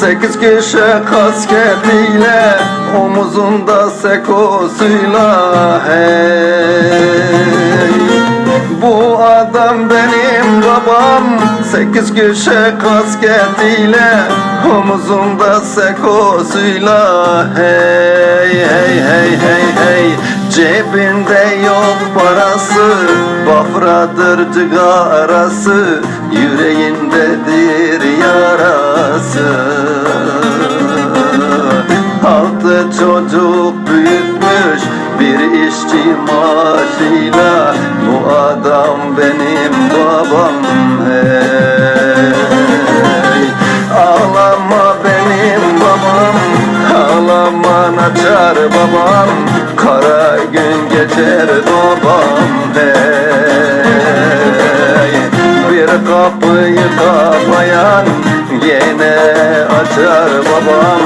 Sekiz kişi kasketiyle Omuzunda sekosuyla. Hey Bu adam benim babam. Sekiz kişi kasketiyle Omuzunda sekosuyla. Hey hey hey hey hey Cebinde yok parası. Bafradır cigarası Yüreğindedir yarası. Altı çocuk büyütmüş bir işçi maaşıyla. Bu adam benim babam hey açar babam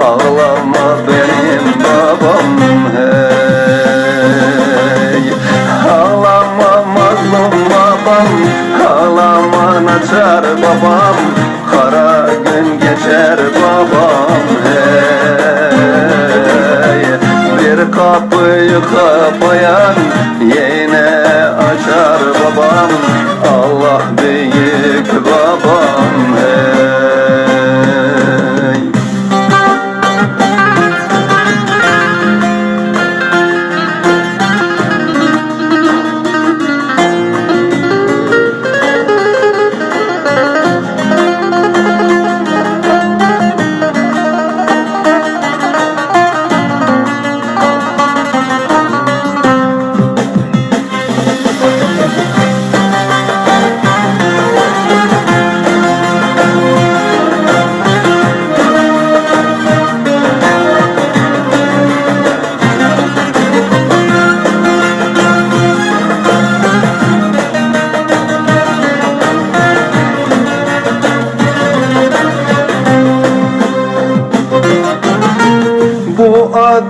Ağlama benim babam hey. Ağlama mazlum babam Ağlama açar babam Kara gün geçer babam hey. Bir kapıyı kapayan Yine açar babam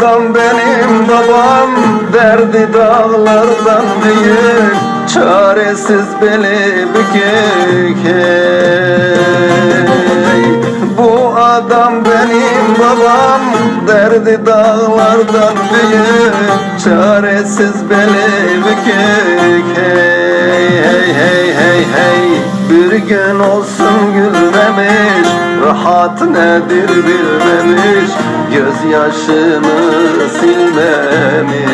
Bu adam benim babam Derdi dağlardan büyük Çaresiz beli bükük hey. Bu adam benim babam Derdi dağlardan büyük Çaresiz beli bükük hey, hey, hey, hey, hey. Bir gün olsun gülmemiş Rahat nedir bilmemiş Gözyaşını silmemiş.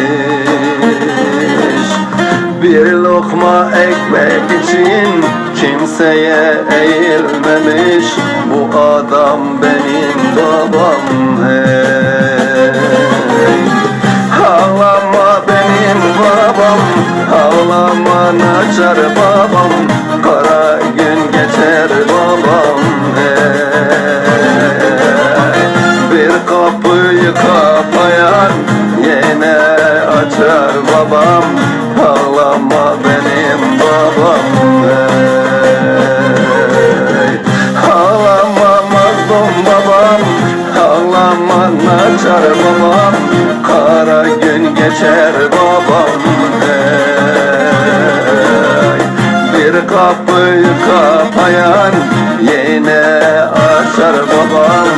Bir lokma ekmek için Kimseye eğilmemiş. Bu adam benim babam hey. Ağlama benim babam Ağlama açar babam kapıyı kapayan Yine açar babam Ağlama benim babam hey. Ağlama mazlum babam Ağlama açar babam Kara gün geçer babam hey. Bir kapıyı kapayan Yine açar babam